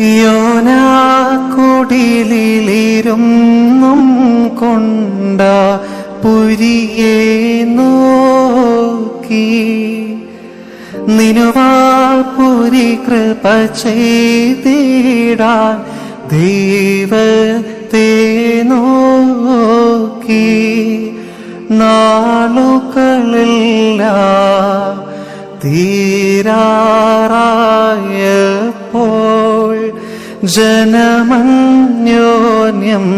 യോനാക്കുടിലിരുന്നും കൊണ്ട പുരിയെ നോക്കി. നിനുവാപുരി കൃപ ചെയ്തിടാൻ ദൈവത്തെ നോക്കി. നാളുകളില്ല തീരാറായപ്പോൾ ജനമന്യോന്യം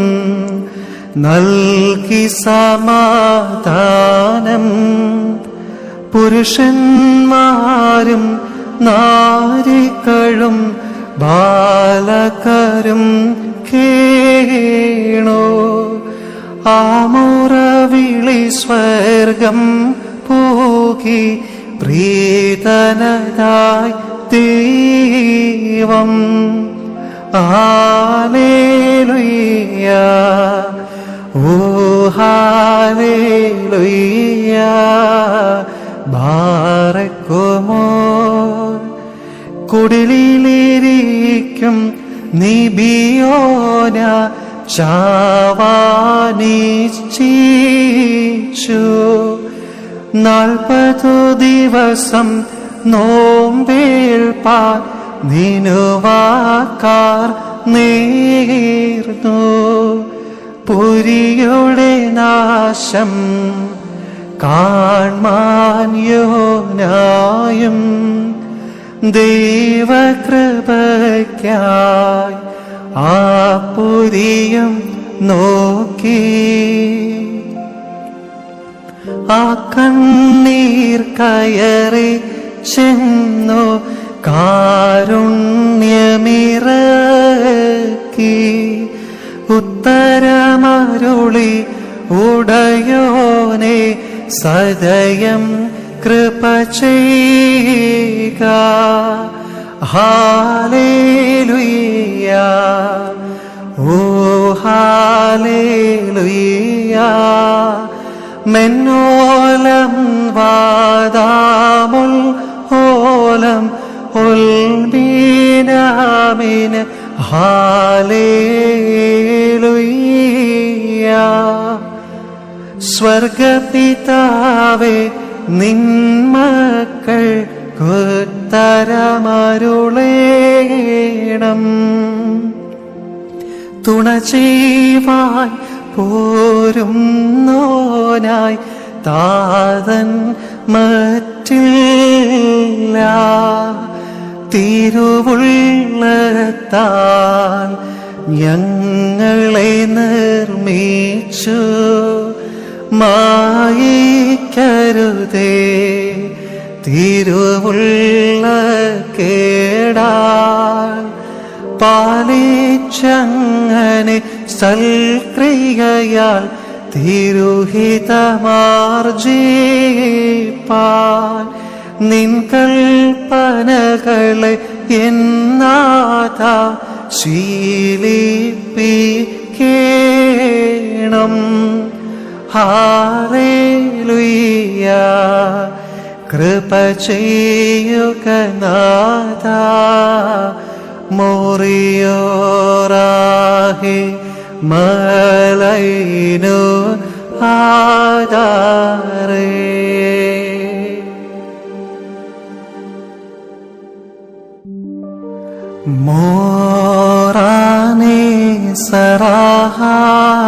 നൽകി സമാധാനം. പുരുഷന്മാരും നാരികളും ബാലകരും കേണോ. ആമുറവിളി സ്വർഗം പോകി പ്രീതനതായി ദൈവം. ആലേലുയ്യ ഓ ഹാലേലുയ്യ ബാറക്കുമോ? കുടിലിരിക്കും നിബിയോന ചാവാനിച്ചു നാൽപ്പതു ദിവസം നോമ്പേൽപ്പാൻ നിനുവാക്കാർ നേർന്നു. പുരിയുടെ നാശം കാൺമാന്യോനായും ദൈവകൃപയ്ക്കായി ആ പുരിയും നോക്കി. ആ കണ്ണീർ കയറി ചെന്നു കാരുണ്യമിറക്കി ഉത്തരമരുളി ഉടയോനെ സദയം കൃപ ചെയ്യുക. ഓ ഹാലേലുയ്യ. മെന്നോലം വാദാമുൽ സ്വർഗപിതാവേ നിന്മക്കൾ കുത്തരമരുളേണം തുണ ചെയ്യുവാൻ പോരും നോനായി താതൻ മറ്റില്ല. തിരുവുള്ളത്താൽ ഞങ്ങളെ നിർമ്മിച്ചു മായിക്കരുതേ തിരുവുള്ള കേടാൽ പാലിച്ചങ്ങനെ സൽക്രിയയാൽ തിരുഹിതമാർജീപ്പാൻ നിൻ കൽപ്പനകളെ എന്നാഥ ശീലിപ്പിക്കേണം. ഹാലേലുയ്യ കൃപ ചെയ്യുക നാഥ. മോറിയോറാഹി മലൈനു ആധാരേ മോറാനേ സറാഹ.